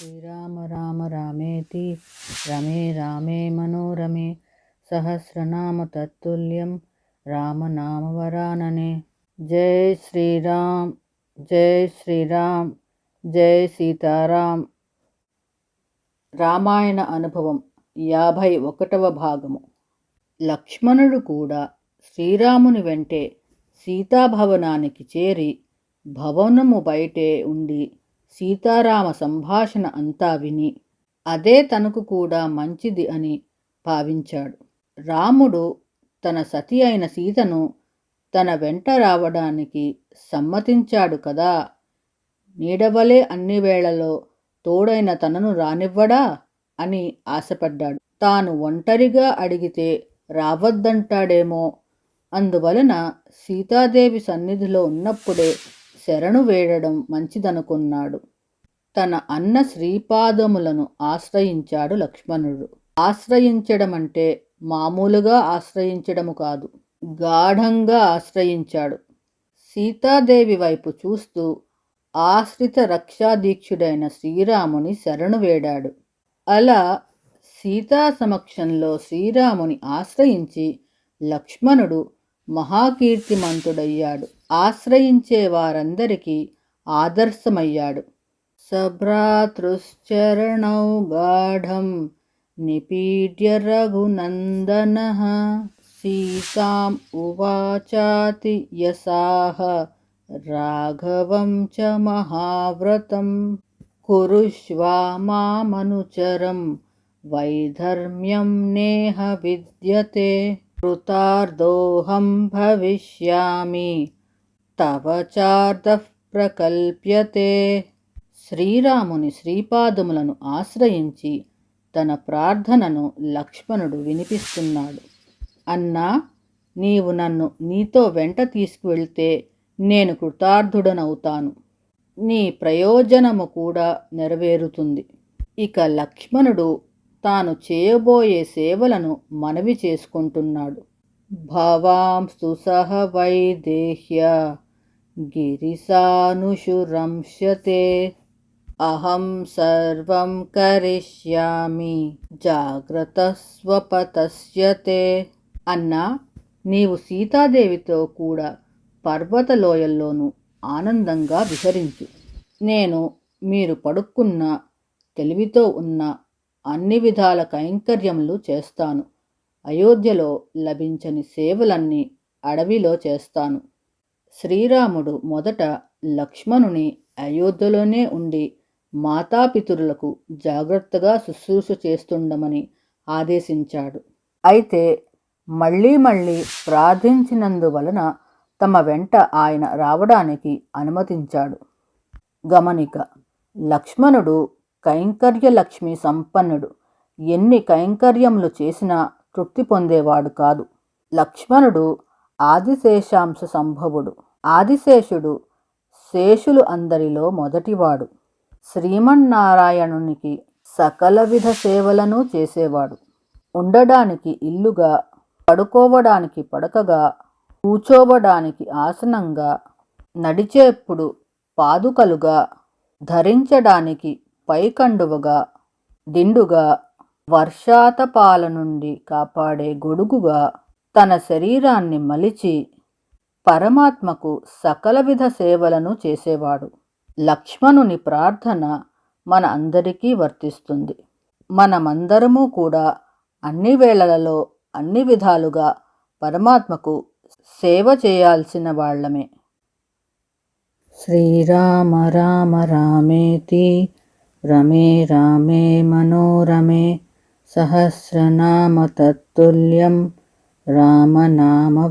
శ్రీరామ రామ రామేతి రమే రామే మనోరమే సహస్రనామ తత్తుల్యం రామనామవరాననే జై శ్రీరామ్ జై శ్రీరామ్ జై సీతారాం రామాయణ అనుభవం యాభై ఒకటవ భాగము. లక్ష్మణుడు కూడా శ్రీరాముని వెంటే సీతాభవనానికి చేరి భవనము బయటే ఉండి సీతారామ సంభాషణ అంతా విని అదే తనకు కూడా మంచిది అని భావించాడు. రాముడు తన సతి అయిన సీతను తన వెంట రావడానికి సమ్మతించాడు కదా. నీడవలే అన్ని వేళలో తోడైన తనను రానివ్వడా అని ఆశపడ్డాడు. తాను ఒంటరిగా అడిగితే రావద్దంటాడేమో. అందువలన సీతాదేవి సన్నిధిలో ఉన్నప్పుడే శరణు వేడడం మంచిదనుకున్నాడు. తన అన్న శ్రీపాదములను ఆశ్రయించాడు లక్ష్మణుడు. ఆశ్రయించడం అంటే మామూలుగా ఆశ్రయించడము కాదు గాఢంగా ఆశ్రయించాడు. సీతాదేవి వైపు చూస్తూ ఆశ్రిత రక్షాదీక్షుడైన శ్రీరాముని శరణు వేడాడు. అలా సీతా సమక్షంలో శ్రీరాముని ఆశ్రయించి లక్ష్మణుడు మహాకీర్తిమంతుడయ్యాడు. ఆశ్రయించే వారందరికీ ఆదర్శమయ్యాడు. సభ్రాతృశ్చరణౌ గాఢం నిపీడ్య రఘునందన సీతాం ఉవాచాతి యసాహ రాఘవం చ మహావ్రతం కురుష్వా మామనుచరం వైధర్మ్యం నేహ విద్యతే కృతార్థోహం భవిష్యామి తవ చార్దః ప్రకల్ప్యతే. శ్రీరాముని శ్రీపాదములను ఆశ్రయించి తన ప్రార్థనను లక్ష్మణుడు వినిపిస్తున్నాడు. అన్నా నీవు నన్ను నీతో వెంట తీసుకువెళ్తే నేను కృతార్థుడనవుతాను. నీ ప్రయోజనము కూడా నెరవేరుతుంది. ఇక లక్ష్మణుడు తాను చేయబోయే సేవలను మనవి చేసుకుంటున్నాడు. భవాంస్తు సహ వైదేహ్య. గిరిసానుషురంశతే అహం సర్వం కరిష్యామి జాగ్రత్త అన్నా నీవు సీతాదేవితో కూడా పర్వతలోయల్లోనూ ఆనందంగా విహరించు. నేను మీరు పడుక్కున్న తెలివితో ఉన్న అన్ని విధాల కైంకర్యములు చేస్తాను. అయోధ్యలో లభించని సేవలన్నీ అడవిలో చేస్తాను. శ్రీరాముడు మొదట లక్ష్మణుని అయోధ్యలోనే ఉండి మాతాపితురులకు జాగ్రత్తగా శుశ్రూష చేస్తుండమని ఆదేశించాడు. అయితే మళ్ళీ మళ్ళీ ప్రార్థించినందువలన తమ వెంట ఆయన రావడానికి అనుమతించాడు. గమనిక లక్ష్మణుడు కైంకర్యలక్ష్మి సంపన్నుడు. ఎన్ని కైంకర్యములు చేసినా తృప్తి పొందేవాడు కాదు. లక్ష్మణుడు ఆదిశేషాంశ సంభవుడు. ఆదిశేషుడు శేషులు అందరిలో మొదటివాడు. శ్రీమన్నారాయణునికి సకల విధ సేవలను చేసేవాడు. ఉండడానికి ఇల్లుగా పడుకోవడానికి పడకగా కూచోవడానికి ఆసనంగా నడిచేప్పుడు పాదుకలుగా ధరించడానికి పైకండువగా దిండుగా వర్షాతపాల నుండి కాపాడే గొడుగుగా తన శరీరాన్ని మలిచి పరమాత్మకు సకల విధ సేవలను చేసేవాడు. లక్ష్మణుని ప్రార్థన మన అందరికీ వర్తిస్తుంది. మనమందరము కూడా అన్ని వేళలలో అన్ని విధాలుగా పరమాత్మకు సేవ చేయాల్సిన వాళ్ళమే. శ్రీరామ రామ రామేతి రమే రామే మనోరమే సహస్రనామ తత్తుల్యం रामनामवरानने